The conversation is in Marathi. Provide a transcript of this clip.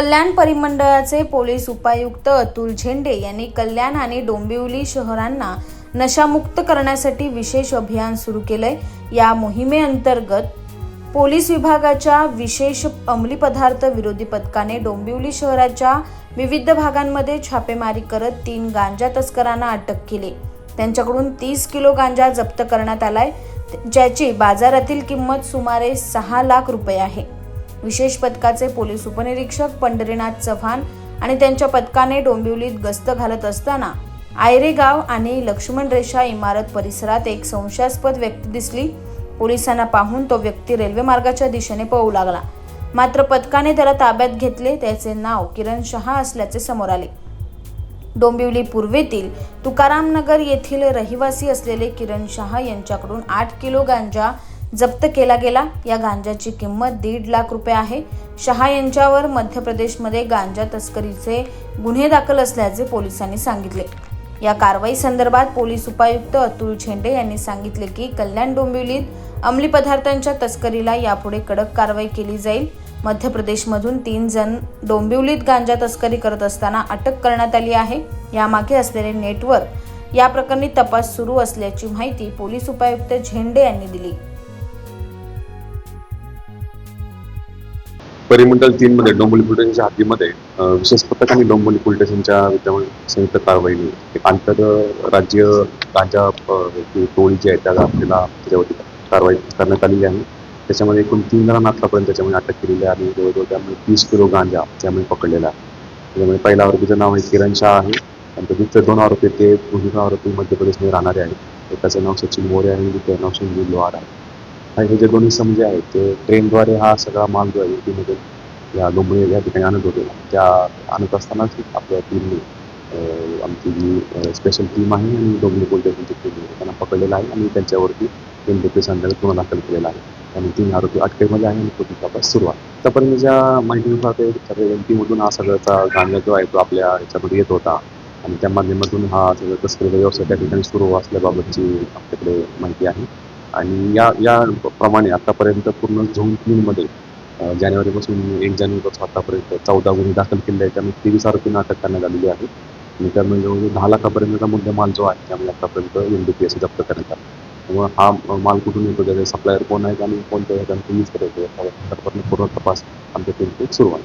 कल्याण परिमंडळाचे पोलीस उपायुक्त अतुल झेंडे यांनी कल्याण आणि डोंबिवली शहरांना नशामुक्त करण्यासाठी विशेष अभियान सुरू केलंय. या मोहिमेअंतर्गत पोलीस विभागाच्या विशेष अंमली पदार्थ विरोधी पथकाने डोंबिवली शहराच्या विविध भागांमध्ये छापेमारी करत तीन गांजा तस्करांना अटक केली. त्यांच्याकडून तीस किलो गांजा जप्त करण्यात आलाय. ज्याची बाजारातील किंमत सुमारे सहा लाख रुपये आहे. विशेष पथकाचे पोलीस उपनिरीक्षक पंढरीनाथ चव्हाण आणि त्यांच्या पथकाने डोंबिवलीत गस्त घालत असताना आयरे गाव आणि लक्ष्मण रेषा इमारत परिसरात एक संशयास्पद व्यक्ती दिसली. पोलिसांना पाहून तो व्यक्ती रेल्वे मार्गाच्या दिशेने पळू लागला. मात्र पथकाने त्याला ताब्यात घेतले. त्याचे नाव किरण शहा असल्याचे समोर आले. डोंबिवली पूर्वेतील तुकारामनगर येथील रहिवासी असलेले किरण शहा यांच्याकडून आठ किलो गांजा जप्त केला गेला. या गांजाची किंमत दीड लाख रुपये आहे. शहा यांच्यावर मध्य प्रदेशमध्ये गांजा तस्करीचे गुन्हे दाखल असल्याचे पोलिसांनी सांगितले. या कारवाई संदर्भात पोलीस उपायुक्त अतुल झेंडे यांनी सांगितले की कल्याण डोंबिवलीत अंमली पदार्थांच्या तस्करीला यापुढे कडक कारवाई केली जाईल. मध्य प्रदेशमधून तीन जण डोंबिवलीत गांजा तस्करी करत असताना अटक करण्यात आली आहे. यामागे असलेले नेटवर्क या प्रकरणी तपास सुरू असल्याची माहिती पोलीस उपायुक्त झेंडे यांनी दिली. परिमंडल तीन मध्ये डोंबिवली पोलीस हद्दीमध्ये विशेष पथक आणि डोंबिवली पोलीस विद्यमान संयुक्त कारवाईने एक आंतर राज्य गांजा टोळी जी आहे त्याला आपल्याला त्याच्यावरती कारवाई करण्यात आलेली आहे. त्याच्यामध्ये एकूण तीन जणांना आतापर्यंत त्याच्यामध्ये अटक केलेली आहे आणि जवळजवळ त्यामुळे तीस किलो गांजा त्यामुळे पकडलेला आहे. त्याच्यामध्ये पहिला आरोपीचं नाव आहे किरण शाह आहे. आणि दुसरे दोन आरोपी ते दोन्ही आरोपी मध्य प्रदेशमध्ये राहणारे आहेत. एकाचं नाव सचिन मोरे आहे आणि दुसऱ्याचं नाव संजीव लोहार आहे. आणि हे जे दोन्ही समजे आहेत ते ट्रेनद्वारे हा सगळा माल जो आहे युपीमध्ये या डोंबिवली या ठिकाणी आणत होते. त्या आणत असतानाच आपल्या टीमने आमची जी स्पेशल टीम आहे आणि डोंबिवली पोलीस स्टेशनची टीम आहे त्यांना पकडलेलं आहे आणि त्यांच्यावरती तीन रुपये अंतर्गत गुन्हा दाखल केलेला आहे. आणि तीन आरोपी अटकेमध्ये आहे आणि पोलीस तपास सुरू आहे. आतापर्यंत ज्या माहितीनुसार ते एम पीमधून हा सगळ्याचा गांजा जो आहे तो आपल्या ह्याच्यामध्ये येत होता. आणि त्या माध्यमातून हा सगळं तस्करीचा व्यवसाय त्या ठिकाणी सुरू असल्याबाबतची आपल्याकडे माहिती आहे. आणि या या प्रमाणे आतापर्यंत पूर्ण झोन तीनमध्ये जानेवारीपासून एक जानेवारीपासून आतापर्यंत चौदा गुन्हे दाखल केले आहेत. त्यामुळे तेवीस आरोपींना अटक करण्यात आलेली आहे आणि त्यामुळे जवळजवळ दहा लाखापर्यंतचा मुद्देमाल जो आहे त्यामुळे आतापर्यंत एन डी पी एस जप्त करण्यात आला. त्यामुळे हा माल कुठून येतो त्याचे सप्लायर कोण आहेत आणि कोणत्या ह्याच्यानं यूज करायचं याच्या पूर्ण तपास आमच्या टीमकडे सुरू आहे.